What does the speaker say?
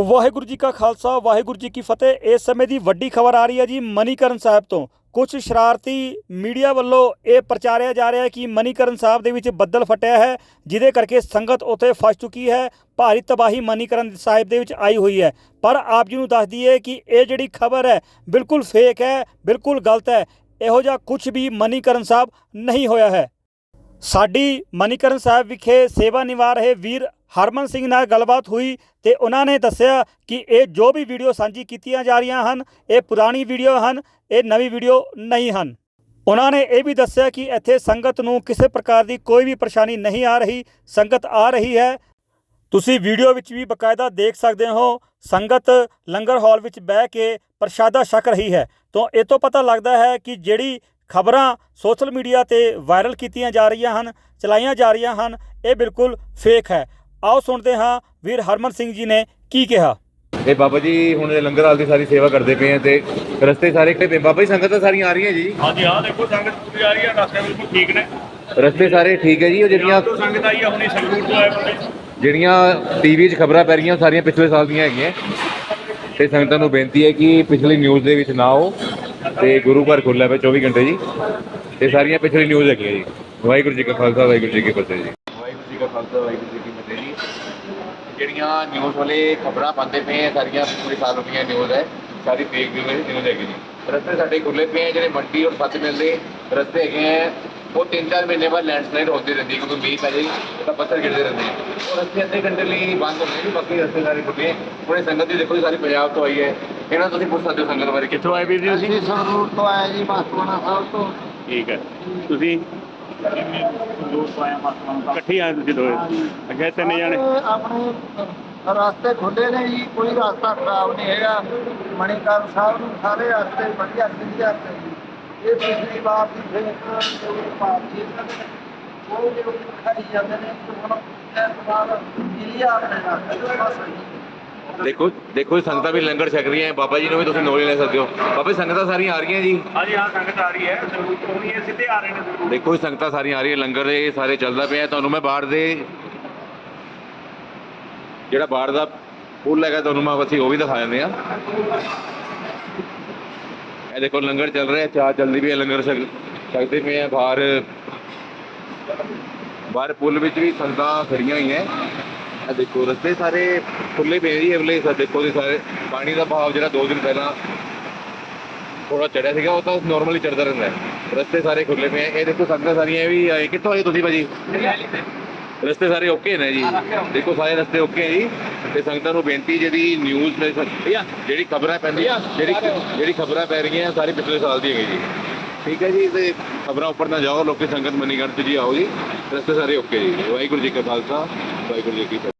ਵਾਹਿਗੁਰੂ ਜੀ ਕਾ ਖਾਲਸਾ, ਵਾਹਿਗੁਰੂ ਜੀ ਕੀ ਫਤਿਹ। ਇਸ ਸਮੇਂ ਦੀ ਵੱਡੀ ਖਬਰ ਆ ਰਹੀ ਹੈ ਜੀ ਮਨੀਕਰਨ ਸਾਹਿਬ ਤੋਂ। ਕੁਝ ਸ਼ਰਾਰਤੀ ਮੀਡੀਆ ਵੱਲੋਂ ਇਹ ਪ੍ਰਚਾਰਿਆ ਜਾ ਰਿਹਾ ਹੈ ਕਿ ਮਨੀਕਰਨ ਸਾਹਿਬ ਦੇ ਵਿੱਚ ਬੱਦਲ ਫਟਿਆ ਹੈ, ਜਿਹਦੇ ਕਰਕੇ ਸੰਗਤ ਉੱਥੇ ਫਸ ਚੁੱਕੀ ਹੈ। ਭਾਰੀ ਤਬਾਹੀ ਮਨੀਕਰਨ ਸਾਹਿਬ ਦੇ ਵਿੱਚ ਆਈ ਹੋਈ ਹੈ। ਪਰ ਆਪ ਜੀ ਨੂੰ ਦੱਸ ਦਈਏ ਕਿ ਇਹ ਜਿਹੜੀ ਖਬਰ ਹੈ, ਬਿਲਕੁਲ ਫੇਕ ਹੈ, ਬਿਲਕੁਲ ਗਲਤ ਹੈ। ਇਹੋ ਜਿਹਾ ਕੁਝ ਵੀ ਮਨੀਕਰਨ ਸਾਹਿਬ ਨਹੀਂ ਹੋਇਆ ਹੈ। ਸਾਡੀ ਮਨੀਕਰਨ ਸਾਹਿਬ ਵਿਖੇ ਸੇਵਾ ਨਿਭਾ ਰਹੇ ਵੀਰ ਹਰਮਨ ਸਿੰਘ ਨਾਲ ਗੱਲਬਾਤ ਹੋਈ ਤੇ ਉਹਨਾਂ ਨੇ ਦੱਸਿਆ ਕਿ ਇਹ ਜੋ ਵੀ ਵੀਡੀਓ ਸਾਂਝੀ ਕੀਤੀਆਂ ਜਾ ਰਹੀਆਂ ਹਨ, ਇਹ ਪੁਰਾਣੀ ਵੀਡੀਓ ਹਨ, ਇਹ ਨਵੀਂ ਵੀਡੀਓ ਨਹੀਂ ਹਨ। ਉਹਨਾਂ ਨੇ ਇਹ ਵੀ ਦੱਸਿਆ ਕਿ ਇੱਥੇ ਸੰਗਤ ਨੂੰ ਕਿਸੇ ਪ੍ਰਕਾਰ ਦੀ ਕੋਈ ਵੀ ਪਰੇਸ਼ਾਨੀ ਨਹੀਂ ਆ ਰਹੀ, ਸੰਗਤ ਆ ਰਹੀ ਹੈ। ਤੁਸੀਂ ਵੀਡੀਓ ਵਿੱਚ ਵੀ ਬਕਾਇਦਾ ਦੇਖ ਸਕਦੇ ਹੋ, ਸੰਗਤ ਲੰਗਰ ਹਾਲ ਵਿੱਚ ਬਹਿ ਕੇ ਪ੍ਰਸ਼ਾਦਾ ਛਕ ਰਹੀ ਹੈ। ਤੋਂ ਇਹ ਤੋਂ ਪਤਾ ਲੱਗਦਾ ਹੈ ਕਿ ਜਿਹੜੀ ਖਬਰਾਂ ਸੋਸ਼ਲ ਮੀਡੀਆ ਤੇ ਵਾਇਰਲ ਕੀਤੀਆਂ ਜਾ ਰਹੀਆਂ ਹਨ, ਚਲਾਈਆਂ ਜਾ ਰਹੀਆਂ ਹਨ, ਇਹ ਬਿਲਕੁਲ ਫੇਕ ਹੈ। ਆਓ ਸੁਣਦੇ ਹਾਂ ਵੀਰ ਹਰਮਨ ਸਿੰਘ ਜੀ ਨੇ ਕੀ ਕਿਹਾ। ਇਹ ਬਾਬਾ ਜੀ ਹੁਣ ਇਹ ਲੰਗਰ ਹਾਲ ਦੀ ਸਾਰੀ ਸੇਵਾ ਕਰਦੇ ਪਏ ਆ ਤੇ ਰਸਤੇ ਸਾਰੇ ਕਿਤੇ ਬਾਬਾ ਜੀ ਸੰਗਤ ਤਾਂ ਸਾਰੀਆਂ ਆ ਰਹੀਆਂ ਜੀ? ਹਾਂਜੀ ਹਾਂ ਦੇਖੋ ਸੰਗਤ ਪੂਰੀ ਆ ਰਹੀ ਹੈ ਰਸਤੇ ਬਿਲਕੁਲ ਠੀਕ ਨੇ। ਰਸਤੇ ਸਾਰੇ ਠੀਕ ਹੈ ਜੀ ਉਹ ਜਿਹੜੀਆਂ ਤੋਂ ਸੰਗਤ ਆਈ ਹੈ ਹੁਣੀ ਸੰਗਰੂਰ ਤੋਂ ਆਏ ਬੰਦੇ ਜਿਹੜੀਆਂ ਟੀਵੀ 'ਚ ਖਬਰਾਂ ਪੈ ਰਹੀਆਂ ਉਹ ਸਾਰੀਆਂ ਪਿਛਲੇ ਸਾਲ ਦੀਆਂ ਹੈਗੀਆਂ। ਤੇ ਸੰਗਤਾਂ ਨੂੰ ਬੇਨਤੀ ਹੈ ਕਿ ਪਿਛਲੀ ਨਿਊਜ਼ ਦੇ ਵਿੱਚ ਨਾ ਆਓ ਤੇ ਗੁਰੂ ਘਰ ਖੁੱਲ੍ਹਾ ਪਿਆ 24 ਘੰਟੇ ਜੀ। ਤੇ ਸਾਰੀਆਂ ਪਿਛਲੀ ਨਿਊਜ਼ ਹੈਗੀਆਂ ਜੀ। ਵਾਹਿਗੁਰੂ ਜੀ ਕਾ ਖਾਲਸਾ ਵਾਹਿਗੁਰੂ ਜੀ ਕੀ ਫਤਿਹ ਜੀ। ਵਾਹਿਗੁਰੂ ਜੀ ਕਾ ਖਾਲਸਾ ਵਾਹਿਗੁਰੂ ਜੀ ਫਤਿਹ ਜੀ। ਜਿਹੜੀਆਂ ਨਿਊਜ਼ ਵਾਲੇ ਖਬਰਾਂ ਪਾਉਂਦੇ ਪਏ ਆ ਸਾਰੀਆਂ ਪੂਰੇ ਸਾਲ ਦੀਆਂ ਨਿਊਜ਼ ਹੈ। ਸਾਰੀ ਫੇਕ ਨਿਊਜ਼ ਹੈ ਨਿਊਜ਼ ਹੈਗੀ ਜੀ। ਰਸਤੇ ਸਾਡੇ ਖੁੱਲੇ ਪਏ ਆ ਜਿਹੜੇ ਮੰਡੀ ਔਰ ਸੱਤ ਮਿਲਦੇ ਰਸਤੇ ਹੈਗੇ ਆ। ਉਹ ਤਿੰਨ ਚਾਰ ਮਹੀਨੇ ਬਾਅਦ ਲੈਂਡਸਲਾਈਡ ਹੁੰਦੀ ਰਹਿੰਦੀ ਕਿਉਂਕਿ ਮੀਂਹ ਪੈ ਜਾਏ ਤਾਂ ਪੱਥਰ ਗਿਰਦੇ ਰਹਿੰਦੇ ਆ। ਉਹ ਰਸਤੇ ਅੱਧੇ ਘੰਟੇ ਲਈ ਬੰਦ ਹੁੰਦੇ ਨੇ ਬਾਕੀ ਰਸਤੇ ਸਾਰੇ ਖੁੱਲੇ ਹੁਣੇ ਸੰਗਤ ਦੀ ਦੇਖੋ ਜੀ ਸਾਰੀ ਪੰਜਾਬ ਤੋਂ ਆਈ ਹੈ। ਇਹਨਾਂ ਤੁਸੀਂ ਪੁੱਛ ਸਕਦੇ ਹੋ ਸੰਗਤ ਬਾਰੇ। ਕਿੱਥੋਂ ਆਏ ਵੀਰ ਜੀ ਤੁਸੀਂ? ਸੰਗਰੂਰ ਤੋਂ ਆਏ ਜੀ ਮਾਸਟਵਾਨਾ ਸਾਹਿਬ ਤੋਂ। ਠੀਕ ਹੈ। ਤੁਸੀਂ? ਦੋ ਪਾਇਆ ਮਾਸਟਰ ਇਕੱਠੇ ਆਏ ਤੁਸੀਂ ਦੋਏ ਅੱਗੇ ਤਿੰਨ ਜਣੇ। ਆਪਣੇ ਰਸਤੇ ਖੁੱਲੇ ਨੇ ਜੀ, ਕੋਈ ਰਸਤਾ ਖਰਾਬ ਨਹੀਂ ਹੈਗਾ। ਮਣੀਕਰਨ ਸਾਹਿਬ ਨੂੰ ਸਾਰੇ ਰਸਤੇ ਵਧੀਆ ਕਲੀਅਰ ਨੇ ਇਹ ਪਿਛਲੀ ਵਾਰ ਦੀ ਫੇਰ ਜੋ ਪਾਰਟੀ ਉਹ ਜੋ ਖਾਈ ਜਾਂਦੇ ਨੇ ਹੁਣ ਇਸ ਵਾਰ ਕਲੀਅਰ ਨੇ। ਰਸਤੇ ਬਸ ਦੇਖੋ ਦੇਖੋ ਸੰਗਤਾਂ ਵੀ ਲੰਗਰ ਛਕ ਰਹੀਆਂ ਹੈ। ਬਾਬਾ ਜੀ ਨੂੰ ਵੀ ਤੁਸੀਂ ਨੌਲੇਜ ਲੈ ਸਕਦੇ ਹੋ। ਬਾਬਾ ਜੀ ਸੰਗਤਾਂ ਸਾਰੀਆਂ ਆ ਰਹੀਆਂ ਜੀ? ਹਾਂਜੀ ਹਾਂ ਸੰਗਤ ਆ ਰਹੀ ਹੈ। ਸੰਗਰੂਰ ਤੋਂ ਨਹੀਂ ਇਹ ਸਿੱਧੇ ਆ ਰਹੇ ਨੇ। ਸੰਗਰੂਰ ਦੇਖੋ ਜੀ, ਸੰਗਤਾਂ ਸਾਰੀਆਂ ਆ ਰਹੀਆਂ ਲੰਗਰ ਦੇ ਸਾਰੇ ਚੱਲਦਾ ਪਿਆ। ਤੁਹਾਨੂੰ ਮੈਂ ਬਾਹਰ ਦੇ ਜਿਹੜਾ ਬਾਹਰ ਦਾ ਪੁੱਲ ਹੈਗਾ ਤੁਹਾਨੂੰ ਮੈਂ ਅਸੀਂ ਉਹ ਵੀ ਦਿਖਾ ਦਿੰਦੇ ਆ ਇਹ ਦੇਖੋ ਲੰਗਰ ਚੱਲ ਰਿਹਾ ਚਾਹ ਚੱਲਦੀ ਵੀ ਹੈ ਲੰਗਰ ਛਕ ਛਕਦੇ ਪਏ ਆ ਬਾਹਰ। ਬਾਹਰ ਪੁੱਲ ਵਿੱਚ ਵੀ ਸੰਗਤਾਂ ਖੜੀਆਂ ਹੀ। ਇਹ ਦੇਖੋ ਰਸਤੇ ਸਾਰੇ ਖੁੱਲੇ ਪਏ ਜੀ ਅਗਲੇ ਸਾ ਦੇਖੋ ਜੀ ਸਾਰੇ। ਪਾਣੀ ਦਾ ਭਾਵ ਜਿਹੜਾ 2 ਦਿਨ ਪਹਿਲਾਂ ਥੋੜਾ ਚੜਿਆ ਸੀਗਾ ਉਹ ਤਾਂ ਨਾਰਮਲੀ ਚੜਦਾ ਰਹਿੰਦਾ ਹੈ। ਰਸਤੇ ਸਾਰੇ ਖੁੱਲੇ ਪਏ ਆ। ਇਹ ਦੇਖੋ ਸੰਗਤਾਂ ਸਾਰੀਆਂ ਇਹ ਵੀ ਆਏ ਕਿੱਥੋਂ ਆਏ ਤੁਸੀਂ ਭਾਜੀ? ਰਸਤੇ ਸਾਰੇ ਓਕੇ ਨੇ ਜੀ। ਦੇਖੋ ਸਾਰੇ ਰਸਤੇ ਓਕੇ ਜੀ। ਤੇ ਸੰਗਤਾਂ ਨੂੰ ਬੇਨਤੀ ਜਿਹੜੀ ਨਿਊਜ਼ ਜਿਹੜੀ ਖਬਰਾਂ ਪੈਂਦੀਆਂ ਜਿਹੜੀ ਜਿਹੜੀ ਖਬਰਾਂ ਪੈ ਰਹੀਆਂ ਸਾਰੀ ਪਿਛਲੇ ਸਾਲ ਦੀ ਹੈਗੀ ਜੀ। ਠੀਕ ਹੈ ਜੀ ਤੇ ਖਬਰਾਂ ਉੱਪਰ ਨਾ ਜਾਓ ਲੋਕੀ ਸੰਗਤ ਮਨੀਗੜ੍ਹ ਤੇ ਜੀ ਆਓ ਜੀ। ਰਸਤੇ ਸਾਰੇ ਓਕੇ ਜੀ। ਵਾਹਿਗੁਰੂ ਜੀ ਕਾ ਖਾਲਸਾ ਵਾਹਿਗੁਰੂ ਜੀ ਕੀ ਫਤਿਹ।